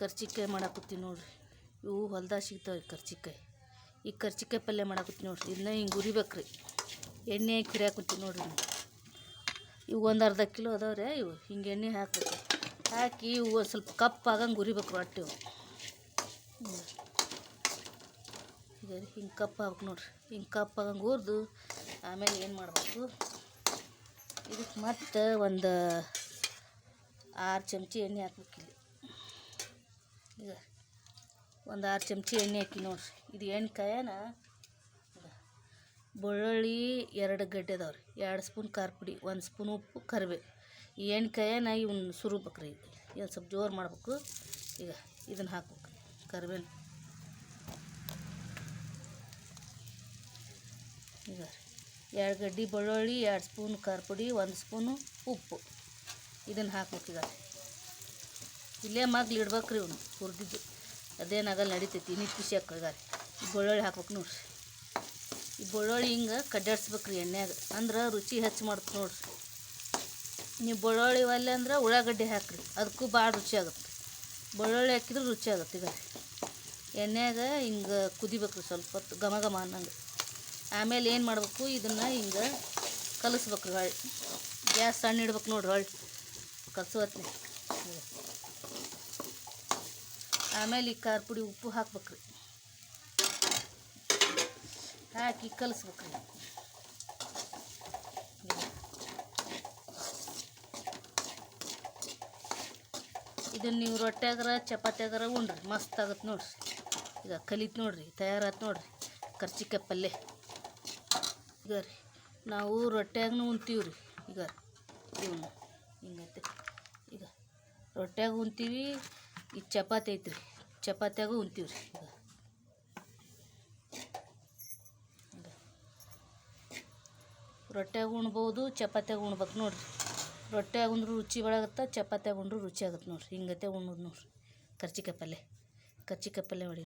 ಕರ್ಚಿಕಾಯಿ ಮಾಡಾಕತ್ತೀನಿ ನೋಡ್ರಿ. ಇವು ಹೊಲ್ದಾಗ ಸಿಗ್ತಾವೆ ಕರ್ಚಿಕಾಯಿ. ಈ ಕರ್ಚಿಕಾಯಿ ಪಲ್ಯ ಮಾಡಾಕತ್ತೀನಿ ನೋಡ್ರಿ. ಇದನ್ನ ಹಿಂಗೆ ಉರಿಬೇಕ್ರಿ. ಎಣ್ಣೆ ಹಾಕಿ ಹುರಿಯಾಕತ್ತೀನಿ ನೋಡ್ರಿ ಇವು ಒಂದು ಅರ್ಧ ಕಿಲೋ ಅದಾವ್ರೆ ಇವು. ಹಿಂಗೆ ಎಣ್ಣೆ ಹಾಕ್ಬೇಕು. ಹಾಕಿ ಇವು ಸ್ವಲ್ಪ ಕಪ್ಪಾಗಂಗೆ ಉರಿಬೇಕು ರೊಟ್ಟಿ ಇವು ಹಿಂಗೆ ಕಪ್ ಹಾಕ್ಬೇಕು ನೋಡ್ರಿ. ಹಿಂಗೆ ಕಪ್ ಆಗಂಗೆ ಹುರಿದು ಆಮೇಲೆ ಏನು ಮಾಡಬೇಕು? ಇದಕ್ಕೆ ಮತ್ತೆ ಒಂದು ಆರು ಚಮಚಿ ಎಣ್ಣೆ ಹಾಕ್ಬೇಕು ಇಲ್ಲಿ. ಈಗ ಒಂದು ಆರು ಚಮಚಿ ಎಣ್ಣೆ ಹಾಕಿ ನೋಡ್ರಿ. ಇದು ಎಣ್ಣೆ ಕಾಯನ ಬೆಳ್ಳುಳ್ಳಿ ಎರಡು ಗಡ್ಡೆ ಅದಾವ್ರಿ ಎರಡು ಸ್ಪೂನ್ ಖಾರ ಪುಡಿ, ಒಂದು ಸ್ಪೂನ್ ಉಪ್ಪು ಕರಿಬೇ ಈ ಎಣ್ಣೆ ಕಾಯನ ಇವನ್ನ ಸುರಿಬೇಕ್ರಿ ಈಗ. ಇದು ಸ್ವಲ್ಪ ಜೋರು ಮಾಡ್ಬೇಕು. ಈಗ ಇದನ್ನು ಹಾಕ್ಬೇಕು. ಕರಿಬೇವು ಈಗ ಎರಡು ಗಡ್ಡೆ ಬೆಳ್ಳುಳ್ಳಿ, ಎರಡು ಸ್ಪೂನ್ ಖಾರ ಪುಡಿ, ಒಂದು ಸ್ಪೂನು ಉಪ್ಪು. ಇದನ್ನು ಹಾಕ್ಬೇಕು ಈಗ ಇಲ್ಲೇ ಮಗ್ಲು ರೀ ಇವನು ಹುರಿದಿದ್ದು ಅದೇನಾಗಲ್ಲ ನಡಿತೈತಿ ಇನ್ನೂ ಖುಷಿ ಹಾಕ್ರಿ ಬೆಳ್ಳುಳ್ಳಿ ಹಾಕ್ಬೇಕು ನೋಡ್ರಿ. ಈ ಬೆಳ್ಳುಳ್ಳಿ ಹಿಂಗೆ ಕಡ್ಡಾಡ್ಸ್ಬೇಕ್ರಿ ಎಣ್ಣೆಗೆ ಅಂದ್ರೆ ರುಚಿ ಹೆಚ್ಚು ಮಾಡ್ತು ನೋಡ್ರಿ. ನೀವು ಬೆಳ್ಳುಳ್ಳಿ ಒಲ್ಲೆ ಅಂದ್ರೆ ಉಳ್ಳಾಗಡ್ಡಿ ಹಾಕ್ರಿ. ಅದಕ್ಕೂ ಭಾಳ ರುಚಿ ಆಗುತ್ತೆ. ಬೆಳ್ಳುಳ್ಳಿ ಹಾಕಿದ್ರೆ ರುಚಿ ಆಗುತ್ತೆ ಈಗ. ಎಣ್ಣೆಗೆ ಹಿಂಗೆ ಕುದಿಬೇಕ್ರಿ ಸ್ವಲ್ಪ ಹೊತ್ತು, ಘಮ ಘಮ ಅನ್ನಂಗೆ. ಆಮೇಲೆ ಏನು ಮಾಡಬೇಕು, ಇದನ್ನು ಹಿಂಗೆ ಕಲಿಸ್ಬೇಕ್ರಿ ಹೊಳ್ಳಿ ಗ್ಯಾಸ್ ಸಣ್ಣ ಇಡ್ಬೇಕು ನೋಡ್ರಿ ಹೊಳ್ಳಿ ಕಲ್ಸೋತ್ನೆ ಆಮೇಲೆ ಈ ಖಾರ ಪುಡಿ ಉಪ್ಪು ಹಾಕ್ಬೇಕ್ರಿ. ಹಾಕಿ ಕಲಿಸ್ಬೇಕ್ರಿ. ಇದನ್ನು ನೀವು ರೊಟ್ಯಾಗರ ಚಪಾತಿಯಾಗರ ಉಂಡ್ರಿ ಮಸ್ತ್ ಆಗತ್ತೆ ನೋಡ್ರಿ. ಈಗ ಕಲಿತು ನೋಡ್ರಿ, ತಯಾರಾತು ನೋಡ್ರಿ. ಕರ್ಚಿಕಾಯಿ ಪಲ್ಯ ಈಗ ರೀ, ನಾವು ರೊಟ್ಟಿಯಾಗೂ ಉಣ್ತೀವಿ ರೀ ಈಗ ಇವನು ಹಿಂಗೈತೆ. ಈಗ ರೊಟ್ಯಾಗ ಉಣ್ತೀವಿ ಈಗ ಚಪಾತಿ ಐತ್ರಿ. ಚಪಾತಿಯಾಗೂ ಉಣ್ತೀವಿ ರೀ ಈಗ ರೊಟ್ಯಾಗ ಉಣ್ಬೋದು, ಚಪಾತಿಯಾಗ ಉಣ್ಬೇಕು ನೋಡ್ರಿ. ರೊಟ್ಟ್ಯಾಗ ಉಂಡ್ರು ರುಚಿ ಒಳಗತ್ತ ಚಪಾತಿಯಾಗ ಉಂಡ್ರು ರುಚಿ ಆಗತ್ತೆ ನೋಡ್ರಿ. ಹಿಂಗತೆ ಉಣ್ಣೋದು ನೋಡ್ರಿ. ಕರ್ಚಿಕಾಯಿ ಪಲ್ಯ. ಕರ್ಚಿಕಾಯಿ ಪಲ್ಯ ಮಾಡಿ